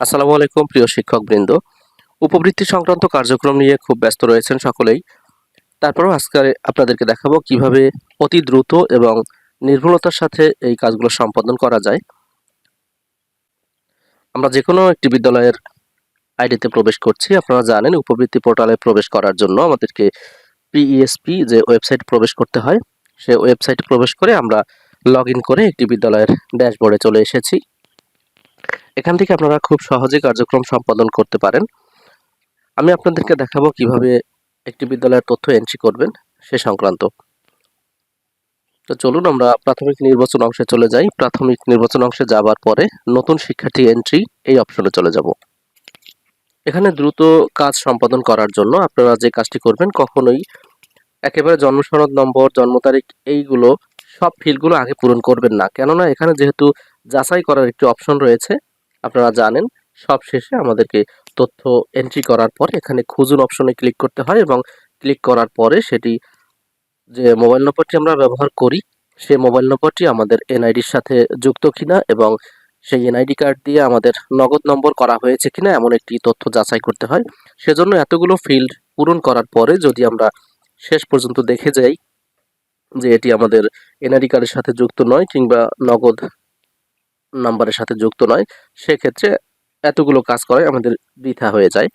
আসসালামু আলাইকুম, প্রিয় শিক্ষকবৃন্দ। উপবৃত্তি সংক্রান্ত কার্যক্রম নিয়ে খুব ব্যস্ত রয়েছেন সকলেই। তারপরেও আজকে আপনাদেরকে দেখাবো কীভাবে অতি দ্রুত এবং নির্ভুলতার সাথে এই কাজগুলো সম্পাদন করা যায়। আমরা যে কোনো একটি বিদ্যালয়ের আইডিতে প্রবেশ করছি। আপনারা জানেন, উপবৃত্তি পোর্টালে প্রবেশ করার জন্য আমাদেরকে পিইএসপি যে ওয়েবসাইট প্রবেশ করতে হয় সেই ওয়েবসাইটে প্রবেশ করে আমরা লগ করে একটি বিদ্যালয়ের ড্যাশবোর্ডে চলে এসেছি। এখান থেকে আপনারা খুব সহজে কার্যক্রম সম্পাদন করতে পারেন। আমি আপনাদেরকে দেখাবো কীভাবে একটি বিদ্যালয়ের তথ্য এন্ট্রি করবেন সে সংক্রান্ত। তো চলুন আমরা প্রাথমিক নির্বাচন অংশে চলে যাই। প্রাথমিক নির্বাচন অংশে যাবার পরে নতুন শিক্ষার্থী এন্ট্রি এই অপশনে চলে যাব। এখানে দ্রুত কাজ সম্পাদন করার জন্য আপনারা যে কাজটি করবেন, কখনোই একেবারে জন্ম সনদ নম্বর, জন্ম তারিখ এইগুলো সব ফিল্ডগুলো আগে পূরণ করবেন না। কেননা এখানে যেহেতু যাচাই করার একটি অপশন রয়েছে আপনারা জানেন সব শেষে আমাদেরকে তথ্য এন্ট্রি করার পর এখানে খুঁজুন অপশনে ক্লিক করতে হয় এবং ক্লিক করার পরে সেটি যে মোবাইল নম্বরটি আমরা ব্যবহার করি, সেই মোবাইল নম্বরটি আমাদের এনআইডির সাথে যুক্ত কিনা এবং সেই এনআইডি কার্ড দিয়ে আমাদের নগদ নম্বর করা হয়েছে কিনা এমন একটি তথ্য যাচাই করতে হয়। সেজন্য এতগুলো ফিল্ড পূরণ করার পরে যদি আমরা শেষ পর্যন্ত দেখে যাই যে এটি আমাদের এনআইডি কার্ডের সাথে যুক্ত নয় কিংবা নগদ নাম্বারের সাথে যুক্ত নয়। সেক্ষেত্রে এতগুলো কাজ করাই আমাদের বৃথা হয়ে যায়।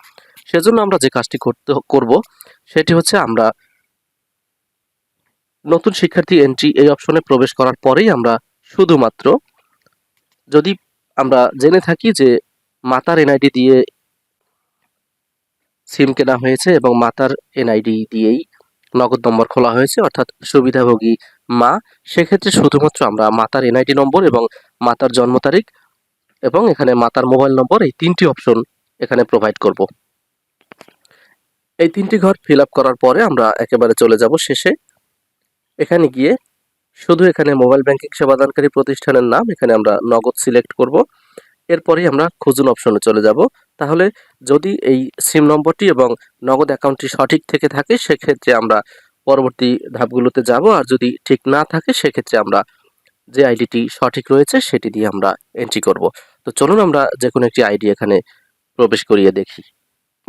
সেজন্য আমরা যে কাজটি করতে, করব, সেটি হচ্ছে আমরা নতুন শিক্ষার্থী এন্ট্রি এই অপশনে প্রবেশ করার পরেই আমরা শুধুমাত্র যদি আমরা জেনে থাকি যে মাতার এনআইডি দিয়ে সিম কেনা হয়েছে এবং মাতার এনআইডি দিয়েই নগদ নম্বর খোলা হয়েছে, অর্থাৎ সুবিধাভোগী মা, সেক্ষেত্রে শুধুমাত্র আমরা মাতার এনআইডি নম্বর এবং মাতার জন্ম তারিখ এবং এখানে মাতার মোবাইল নম্বর এই তিনটি অপশন এখানে প্রোভাইড করব। এই তিনটি ঘর ফিল করার পরে আমরা একেবারে চলে যাব শেষে। এখানে গিয়ে শুধু এখানে মোবাইল ব্যাংকিং সেবাদানকারী প্রতিষ্ঠানের নাম এখানে আমরা নগদ সিলেক্ট করব। এরপরেই আমরা খুঁজুন অপশনে চলে যাব। তাহলে যদি এই সিম নম্বরটি এবং নগদ অ্যাকাউন্টটি সঠিক থেকে থাকে, সেক্ষেত্রে আমরা পরবর্তী ধাপগুলোতে যাব। আর যদি ঠিক না থাকে, সেক্ষেত্রে আমরা যে আইডিটি সঠিক রয়েছে, সেটি দিয়ে আমরা এন্ট্রি করব। তো চলুন আমরা যে কোনো একটি আইডি এখানে প্রবেশ করিয়ে দেখি।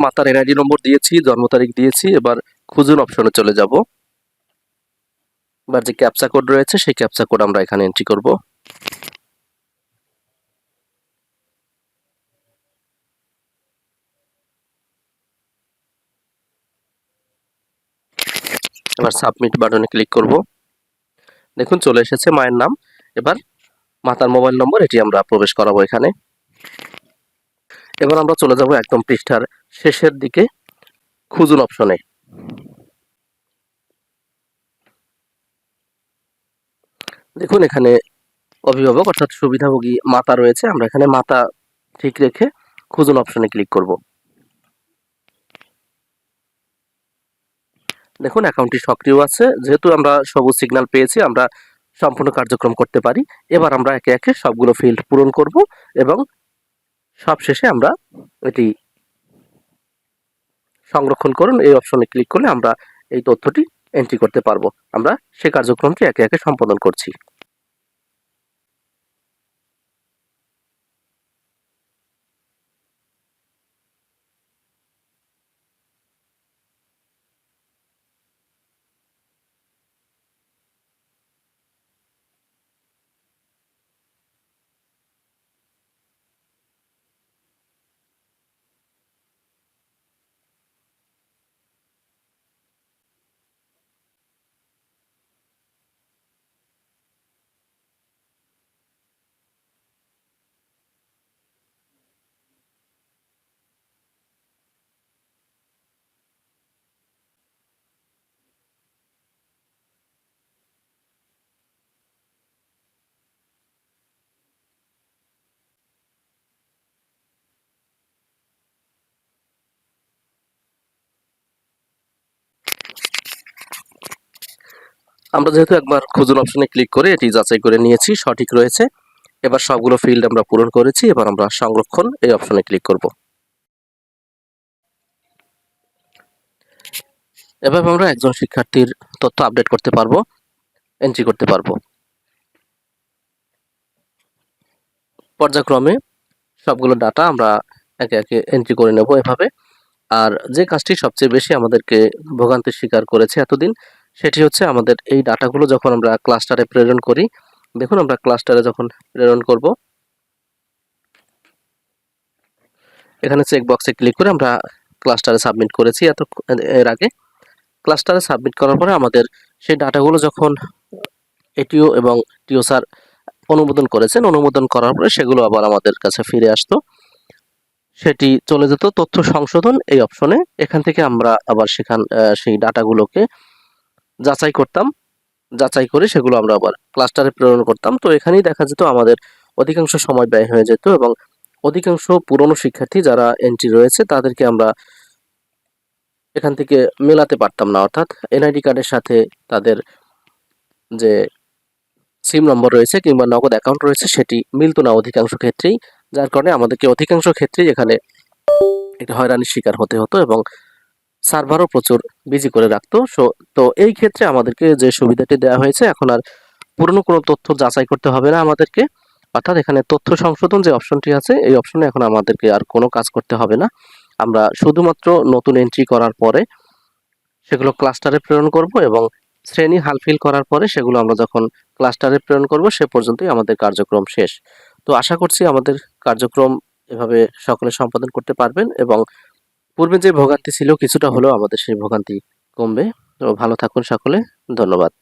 মাতার এনআইডি নম্বর দিয়েছি, জন্ম তারিখ দিয়েছি, এবার খুঁজুন অপশনে চলে যাব। এবার যে ক্যাপচা কোড রয়েছে, সেই ক্যাপচা কোড আমরা এখানে এন্ট্রি করব। এবার সাবমিট বাটনে ক্লিক করব। দেখুন, চলে এসেছে মায়ের নাম। এবার মাতার মোবাইল নম্বর এটি আমরা প্রবেশ করাবো এখানে। এবার আমরা চলে যাব একদম পৃষ্ঠার শেষের দিকে, খুঁজুন অপশনে দেখুন, এখানে অভিভাবক, অর্থাৎ সুবিধাভোগী মাতা রয়েছে। আমরা এখানে মাতা ঠিক রেখে খুঁজুন অপশনে ক্লিক করব। দেখুন অ্যাকাউন্টটি সক্রিয় আছে। যেহেতু আমরা সবুজ সিগন্যাল পেয়েছি, আমরা সম্পূর্ণ কার্যক্রম করতে পারি। এবার আমরা একে একে সবগুলো ফিল্ড পূরণ করব এবং সবশেষে আমরা এটি সংরক্ষণ করুন। এই অপশনে ক্লিক করলে আমরা এই তথ্যটি এন্ট্রি করতে পারব। আমরা সে কার্যক্রমটি একে একে সম্পাদন করছি। আমরা যেহেতু একবার খুঁজুন অপশনে ক্লিক করে এটি যাচাই করে নিয়েছি, সঠিক রয়েছে। এবার সবগুলো ফিল্ড আমরা পূরণ করেছি, এবার আমরা সংরক্ষণ এই অপশনে ক্লিক করব। এভাবে আমরা একজন শিক্ষার্থীর তথ্য আপডেট করতে পারব এন্ট্রি করতে পারব। পর্যায়ক্রমে সবগুলো ডাটা আমরা একে একে এন্ট্রি করে নেব এভাবে। আর যে কাজটি সবচেয়ে বেশি আমাদেরকে ভোগান্তির শিকার করেছে এতদিন সেটি হচ্ছে আমাদের এই ডাটাগুলো যখন আমরা ক্লাস্টারে প্রেরণ করি, দেখুন আমরা ক্লাস্টারে যখন প্রেরণ করব, এখানে চেক বক্সে ক্লিক করে আমরা ক্লাস্টারে সাবমিট করেছি এত এর আগে। ক্লাস্টারে সাবমিট করার পরে আমাদের সেই ডাটাগুলো যখন এটিও এবং টিও স্যার অনুমোদন করেছেন, অনুমোদন করার পরে সেগুলো আবার আমাদের কাছে ফিরে আসতো। সেটি চলে যেত তথ্য সংশোধন এই অপশনে এখান থেকে আমরা আবার সেখান সেই ডাটাগুলোকে যাচাই করতাম, যাচাই করে সেগুলো আমরা আবার ক্লাস্টারে প্রেরণ করতাম। তো এখানেই দেখা যেত আমাদের অধিকাংশ সময় ব্যয় হয়ে যেত এবং অধিকাংশ পুরনো শিক্ষার্থী যারা এন্ট্রি রয়েছে তাদেরকে আমরা এখান থেকে মেলাতে পারতাম না। অর্থাৎ এনআইডি কার্ডের সাথে তাদের যে সিম নম্বর রয়েছে কিংবা নগদ অ্যাকাউন্ট রয়েছে সেটি মিলতো না অধিকাংশ ক্ষেত্রেই, যার কারণে আমাদেরকে অধিকাংশ ক্ষেত্রেই এখানে একটা হয়রানির শিকার হতে হতো এবং সার্ভারও প্রচুর বিজি করে রাখতো। সো, তো এই ক্ষেত্রে আমাদেরকে যে সুবিধাটি দেওয়া হয়েছে, এখন আর পুরনো কোনো তথ্য যাচাই করতে হবে না আমাদেরকে। অর্থাৎ এখানে তথ্য সংশোধন যে অপশনটি আছে, এই অপশনে এখন আমাদেরকে আর কোনো কাজ করতে হবে না। আমরা শুধুমাত্র নতুন এন্ট্রি করার পরে সেগুলো ক্লাস্টারে প্রেরণ করব এবং শ্রেণি হালফিল করার পরে সেগুলো আমরা যখন ক্লাস্টারে প্রেরণ করব, সে পর্যন্তই আমাদের কার্যক্রম শেষ। তো আশা করছি আমাদের কার্যক্রম এভাবে সকলে সম্পাদন করতে পারবেন এবং পূর্বে যে ভোগান্তি ছিল কিছুটা হলেও আমাদের সেই ভোগান্তি কমবে। তো ভালো থাকুন সকলে। ধন্যবাদ।